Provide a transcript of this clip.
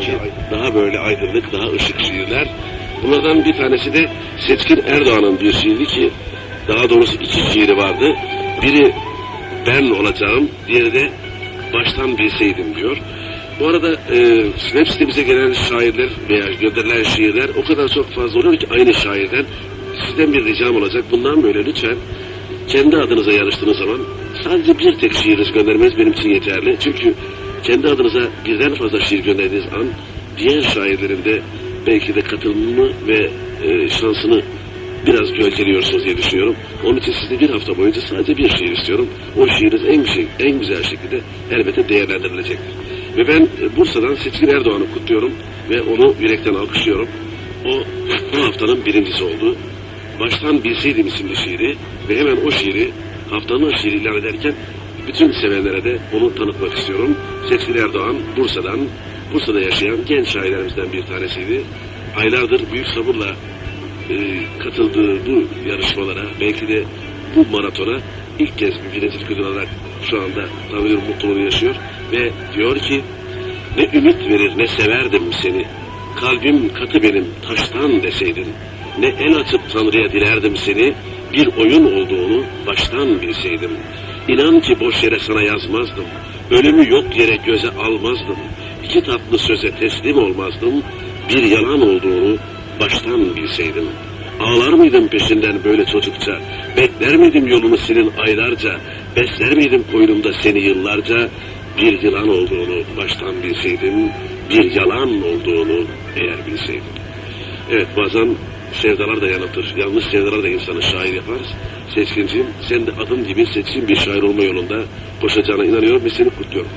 ki daha böyle aydınlık, daha ışık şiirler. Bunlardan bir tanesi de Seçkin Erdoğan'ın bir şiiri ki daha doğrusu iki şiiri vardı. Biri ben olacağım, diğeri de baştan bilseydim diyor. Bu arada e, web sitemize gelen şairler veya gönderilen şiirler o kadar çok fazla oluyor ki aynı şairden sizden bir ricam olacak. Bundan böyle lütfen kendi adınıza yarıştığınız zaman sadece bir tek şiiriniz göndermeniz benim için yeterli. Çünkü kendi adınıza birden fazla şiir gönderdiğiniz an diğer şairlerin de belki de katılımını ve e, şansını biraz gölgeliyorsunuz diye düşünüyorum. Onun için sizde bir hafta boyunca sadece bir şiir istiyorum. O şiiriniz en, şey, en güzel şekilde elbette değerlendirilecektir. Ve ben Bursa'dan Seçkin Erdoğan'ı kutluyorum ve onu yürekten alkışlıyorum. O bu haftanın birincisi oldu. Baştan Bilseydim isimli şiiri ve hemen o şiiri haftanın şiiri ilan ederken bütün sevenlere de onu tanıtmak istiyorum. Seçkin Erdoğan Bursa'dan, Bursa'da yaşayan genç şairlerimizden bir tanesiydi. Aylardır büyük sabırla e, katıldığı bu yarışmalara, belki de bu maratona ilk kez bir birincilik ödül alarak şu anda tanıyorum mutluluğunu yaşıyor ve diyor ki ne ümit verir ne severdim seni. Kalbim katı benim taştan deseydin. Ne el açıp Tanrı'ya dilerdim seni. Bir oyun olduğunu baştan bilseydim. İnan ki boş yere sana yazmazdım. Ölümü yok yere göze almazdım. İki tatlı söze teslim olmazdım. Bir yalan olduğunu baştan bilseydim. Ağlar mıydım peşinden böyle çocukça? Bekler miydim yolunu senin aylarca? Besler miydim koynumda seni yıllarca? Bir yılan olduğunu baştan bilseydim, bir yalan olduğunu eğer bilseydim. Evet bazen sevdalar da yanıltır. Yanlış sevdalar da insanı şair yapar. Seçkinciğim sen de adım gibi seçkin bir şair olma yolunda koşacağına inanıyorum ve seni kutluyorum.